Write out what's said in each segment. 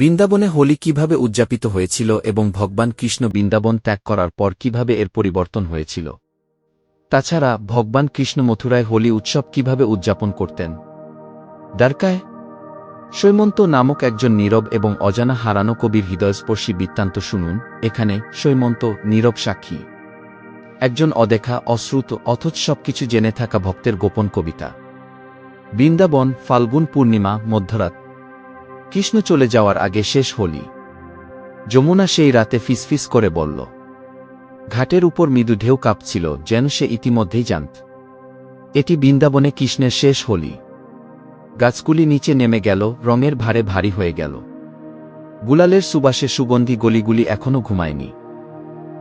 বৃন্দাবনে হোলি কীভাবে উদযাপিত হয়েছিল এবং ভগবান কৃষ্ণ বৃন্দাবন ত্যাগ করার পর কীভাবে এর পরিবর্তন হয়েছিল? তাছাড়া, ভগবান কৃষ্ণ মথুরায় হোলি উৎসব কীভাবে উদযাপন করতেন? দ্বারকায় সৈমন্ত নামক একজন নীরব এবং অজানা হারানো কবির হৃদয়স্পর্শী বৃত্তান্ত শুনুন। এখানে সৈমন্ত নীরব সাক্ষী। একজন অদেখা, অশ্রুত, অথচ সবকিছু জেনে থাকা ভক্তের গোপন কবিতা। বৃন্দাবন, ফাল্গুন পূর্ণিমা, মধ্যরাত। কৃষ্ণ চলে যাওয়ার আগে শেষ হোলি। যমুনা সেই রাতে ফিসফিস করে বলল, ঘাটের উপর মৃদু ঢেউ কাঁপছিল, যেন সে ইতিমধ্যেই জানত। এটি বৃন্দাবনে কৃষ্ণের শেষ হোলি। গাছগুলি নিচে নেমে গেল, রঙের ভারে ভারী হয়ে গেল। গুলালের সুবাসে সুগন্ধি গলিগুলি এখনও ঘুমায়নি।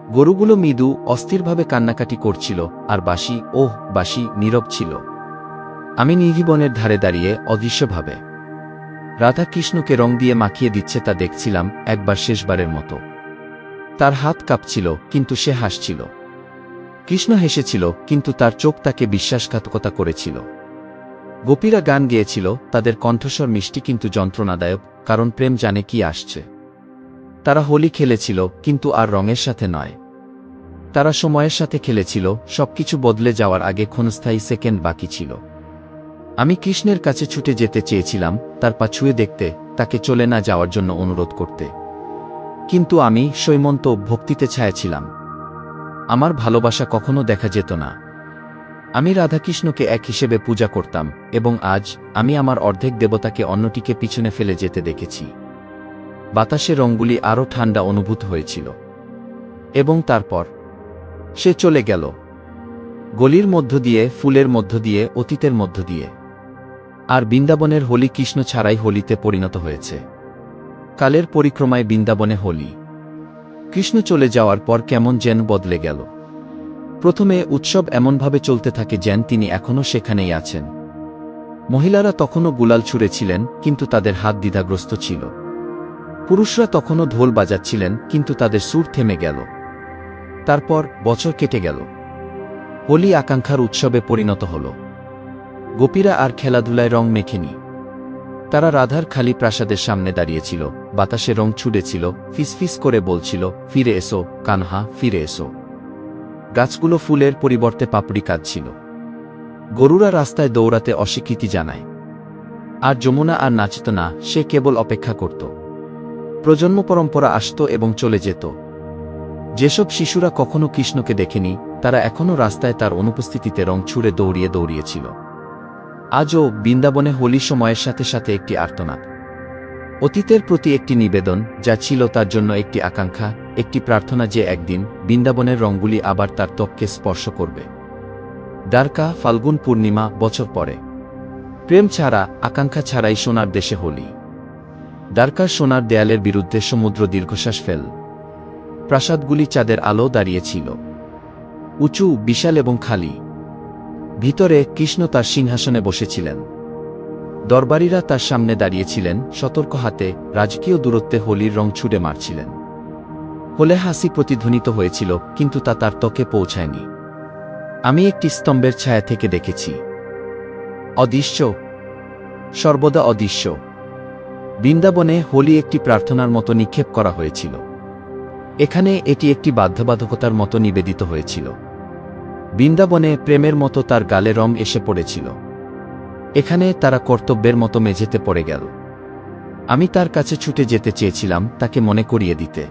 গরুগুলো মৃদু, অস্থিরভাবে কান্নাকাটি করছিল, আর বাসি ওহ বাসি নীরব ছিল। আমি নিধিবনের ধারে দাঁড়িয়ে অদৃশ্যভাবে রাধা কৃষ্ণকে রং দিয়ে মাখিয়ে দিচ্ছে তা দেখছিলাম একবার শেষবারের মতো। তার হাত কাঁপছিল, কিন্তু সে হাসছিল। কৃষ্ণ হেসেছিল, কিন্তু তার চোখ তাকে বিশ্বাসঘাতকতা করেছিল। গোপীরা গান গেয়েছিল, তাদের কণ্ঠস্বর মিষ্টি কিন্তু যন্ত্রণাদায়ক, কারণ প্রেম জানে কি আসছে। তারা হোলি খেলেছিল, কিন্তু আর রঙের সাথে নয়। তারা সময়ের সাথে খেলেছিল, সবকিছু বদলে যাওয়ার আগে ক্ষণস্থায়ী সেকেন্ড বাকি ছিল। আমি কৃষ্ণের কাছে ছুটে যেতে চেয়েছিলাম, তার পা ছুঁয়ে দেখতে, তাকে চলে না যাওয়ার জন্য অনুরোধ করতে। কিন্তু আমি সৈমন্ত ভক্তিতে ছায়াছিলাম। আমার ভালোবাসা কখনো দেখা যেত না। আমি রাধাকৃষ্ণকে এক হিসেবে পূজা করতাম, এবং আজ আমি আমার অর্ধেক দেবতাকে অন্যটিকে পিছনে ফেলে যেতে দেখেছি। বাতাসে রঙগুলি আরও ঠান্ডা অনুভূত হয়েছিল। এবং তারপর সে চলে গেল। গলির মধ্য দিয়ে, ফুলের মধ্য দিয়ে, অতীতের মধ্য দিয়ে। আর বৃন্দাবনের হোলি কৃষ্ণ ছাড়াই হোলিতে পরিণত হয়েছে। কালের পরিক্রমায় বৃন্দাবনে হোলি। কৃষ্ণ চলে যাওয়ার পর কেমন যেন বদলে গেল। প্রথমে উৎসব এমনভাবে চলতে থাকে যেন তিনি এখনও সেখানেই আছেন। মহিলারা তখনও গুলাল ছুঁড়েছিলেন, কিন্তু তাদের হাত দ্বিধাগ্রস্ত ছিল। পুরুষরা তখনও ঢোল বাজাচ্ছিলেন, কিন্তু তাদের সুর থেমে গেল। তারপর বছর কেটে গেল। হোলি আকাঙ্ক্ষার উৎসবে পরিণত হল। গোপীরা আর খেলাধুলায় রং মেখেনি। তারা রাধার খালি প্রাসাদের সামনে দাঁড়িয়েছিল, বাতাসে রং ছুড়েছিল, ফিসফিস করে বলছিল, ফিরে এসো, কানহা, ফিরে এসো। গাছগুলো ফুলের পরিবর্তে পাপড়ি কাঁদছিল। গরুরা রাস্তায় দৌড়াতে অস্বীকৃতি জানায়। আর যমুনা আর নাচত না সে কেবল অপেক্ষা করত। প্রজন্ম পরম্পরা আসত এবং চলে যেত। যেসব শিশুরা কখনো কৃষ্ণকে দেখেনি, তারা এখনও রাস্তায় তার অনুপস্থিতিতে রং ছুঁড়ে দৌড়িয়ে দৌড়িয়েছিল। আজও বৃন্দাবনে হোলি সময়ের সাথে সাথে একটি আর্তনাদ। অতীতের প্রতি একটি নিবেদন, যা ছিল তার জন্য একটি আকাঙ্ক্ষা, একটি প্রার্থনা যে একদিন বৃন্দাবনের রঙগুলি আবার তার ত্বককে স্পর্শ করবে। দ্বারকা, ফাল্গুন পূর্ণিমা, বছর পরে। প্রেম ছাড়া, আকাঙ্ক্ষা ছাড়াই সোনার দেশে হোলি। দ্বারকার সোনার দেয়ালের বিরুদ্ধে সমুদ্র দীর্ঘশ্বাস ফেল। প্রাসাদগুলি চাঁদের আলো দাঁড়িয়েছিল উঁচু, বিশাল এবং খালি। ভিতরে কৃষ্ণ তার সিংহাসনে বসেছিলেন। দরবারীরা তার সামনে দাঁড়িয়েছিলেন, সতর্ক হাতে রাজকীয় দূরত্বে হোলির রং ছুড়ে মারছিলেন। হোলে হাসি প্রতিধ্বনিত হয়েছিল, কিন্তু তা তার ত্বকে পৌঁছায়নি। আমি একটি স্তম্ভের ছায়া থেকে দেখেছি। অদৃশ্য। সর্বদা অদৃশ্য। বৃন্দাবনে হোলি একটি প্রার্থনার মতো নিক্ষেপ করা হয়েছিল। এখানে এটি একটি বাধ্যবাধকতার মতো নিবেদিত হয়েছিল। বৃন্দাবনে প্রেমের মতো তার গালে রং এসে পড়েছিল। এখানে তারা কর্তব্যের মতো মেঝেতে পড়ে গেল। আমি তার কাছে ছুটে যেতে চেয়েছিলাম তাকে মনে করিয়ে দিতে।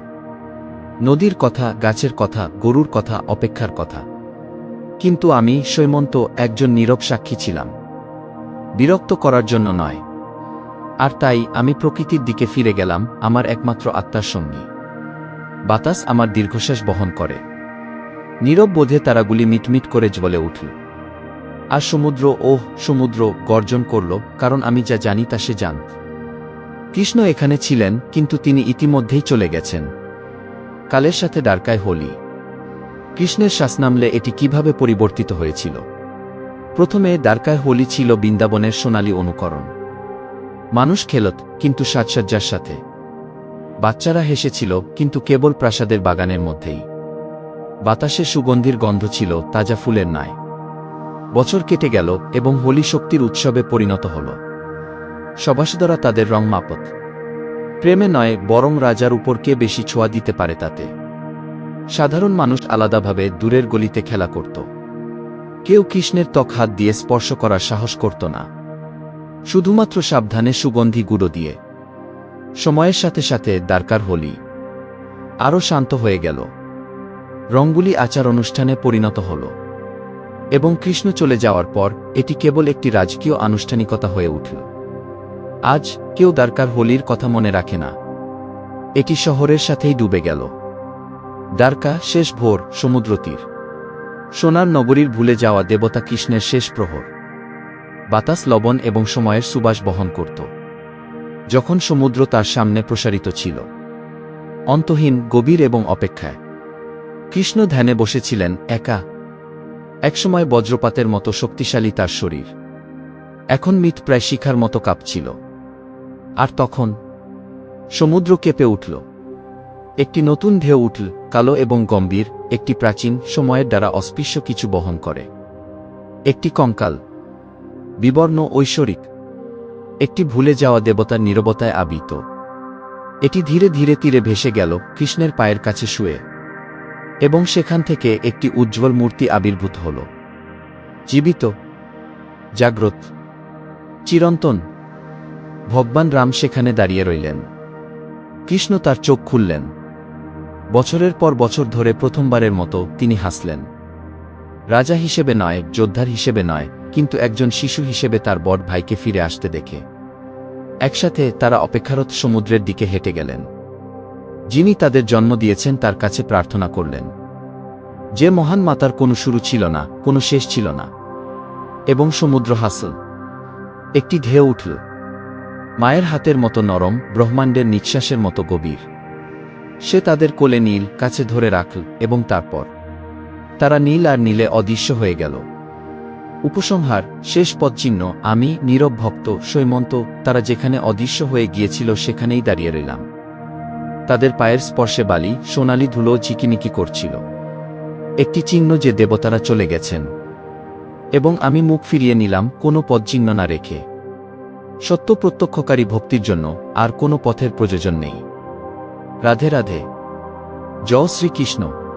নদীর কথা, গাছের কথা, গরুর কথা, অপেক্ষার কথা। কিন্তু আমি সৈমন্ত একজন নীরব সাক্ষী ছিলাম। বিরক্ত করার জন্য নয়। আর তাই আমি প্রকৃতির দিকে ফিরে গেলাম আমার একমাত্র আত্মার সঙ্গী। বাতাস আমার দীর্ঘশ্বাস বহন করে। নীরব বোধে তারাগুলি মিটমিট করে জ্বলে উঠল। আর সমুদ্র, ওহ, সমুদ্র, গর্জন করল, কারণ আমি যা জানি তা সে জানত। কৃষ্ণ এখানে ছিলেন, কিন্তু তিনি ইতিমধ্যেই চলে গেছেন। কালের সাথে দ্বারকায় হোলি। কৃষ্ণের শ্বাস নামলে এটি কীভাবে পরিবর্তিত হয়েছিল? প্রথমে দ্বারকায় হোলি ছিল বৃন্দাবনের সোনালী অনুকরণ। মানুষ খেলত, কিন্তু সাজসজ্জার সাথে। বাচ্চারা হেসেছিল, কিন্তু কেবল প্রাসাদের বাগানের মধ্যেই। বাতাসে সুগন্ধির গন্ধ ছিল, তাজা ফুলের নাই বছর কেটে গেল এবং হোলি শক্তির উৎসবে পরিণত হল। সবাসদরা তাদের রং মাপত। প্রেমে নয়, বরং রাজার উপর কে বেশি ছোঁয়া দিতে পারে তাতে। সাধারণ মানুষ আলাদাভাবে দূরের গলিতে খেলা করত। কেউ কৃষ্ণের ত্বক হাত দিয়ে স্পর্শ করার সাহস করত না। শুধুমাত্র সাবধানে সুগন্ধি গুঁড়ো দিয়ে। সময়ের সাথে সাথে দরকার হলি আরও শান্ত হয়ে গেল। রঙ্গুলি আচার অনুষ্ঠানে পরিণত হল। এবং কৃষ্ণ চলে যাওয়ার পর এটি কেবল একটি রাজকীয় আনুষ্ঠানিকতা হয়ে উঠল। আজ কেউ দরকার হোলির কথা মনে রাখে না। এটি শহরের সাথেই ডুবে গেল। দ্বারকা শেষ ভোর সমুদ্র তীর সোনার নগরীর ভুলে যাওয়া দেবতা কৃষ্ণের শেষ প্রহর। বাতাস লবণ এবং সময়ের সুবাস বহন করত। যখন সমুদ্র তার সামনে প্রসারিত ছিল। অন্তহীন, গভীর এবং অপেক্ষায়। কৃষ্ণ ধ্যানে বসেছিলেন, একা। একসময় বজ্রপাতের মতো শক্তিশালী তার শরীর। এখন মিত প্রায় শিখার মতো কাঁপছিল। আর তখন সমুদ্র কেঁপে উঠল। একটি নতুন ঢেউ উঠল, কালো এবং গম্ভীর, একটি প্রাচীন সময়ের দ্বারা অস্পৃশ্য কিছু বহন করে। একটি কঙ্কাল, বিবর্ণ ঐশ্বরিক। একটি ভুলে যাওয়া দেবতার নীরবতায় আবিত। এটি ধীরে ধীরে তীরে ভেসে গেল, কৃষ্ণের পায়ের কাছে শুয়ে। এবং সেখান থেকে একটি উজ্জ্বল মূর্তি আবির্ভূত হল। জীবিত, জাগ্রত, চিরন্তন, ভগবান রাম সেখানে দাঁড়িয়ে রইলেন। কৃষ্ণ তার চোখ খুললেন। বছরের পর বছর ধরে প্রথমবারের মতো তিনি হাসলেন। রাজা হিসেবে নয়, যোদ্ধার হিসেবে নয়, কিন্তু একজন শিশু হিসেবে তার বড় ভাইকে ফিরে আসতে দেখে। একসাথে তারা অপেক্ষারত সমুদ্রের দিকে হেঁটে গেলেন। যিনি তাদের জন্ম দিয়েছেন তার কাছে প্রার্থনা করলেন। যে মহান মাতার কোনো শুরু ছিল না, কোনো শেষ ছিল না। এবং সমুদ্র হাসল। একটি ঢেউ উঠল। মায়ের হাতের মতো নরম, ব্রহ্মাণ্ডের নিঃশ্বাসের মতো গভীর। সে তাদের কোলে নীল, কাছে ধরে রাখল এবং তারপর তারা নীল আর নীলে অদৃশ্য হয়ে গেল। উপসংহার, শেষ পদচিহ্ন আমি, নীরব ভক্ত, সৈমন্ত, তারা যেখানে অদৃশ্য হয়ে গিয়েছিল সেখানেই দাঁড়িয়ে রইলাম। তাদের পায়ের স্পর্শে বালি, সোনালি ধুলো চিকিনিকি করছিল। একটি চিহ্ন যে দেবতারা চলে গেছেন। এবং আমি মুখ ফিরিয়ে নিলাম, কোনো পদচিহ্ন না রেখে। সত্য প্রত্যক্ষকারী ভক্তির জন্য আর কোনো পথের প্রয়োজন নেই। রাধে রাধে। জয় শ্রীকৃষ্ণ।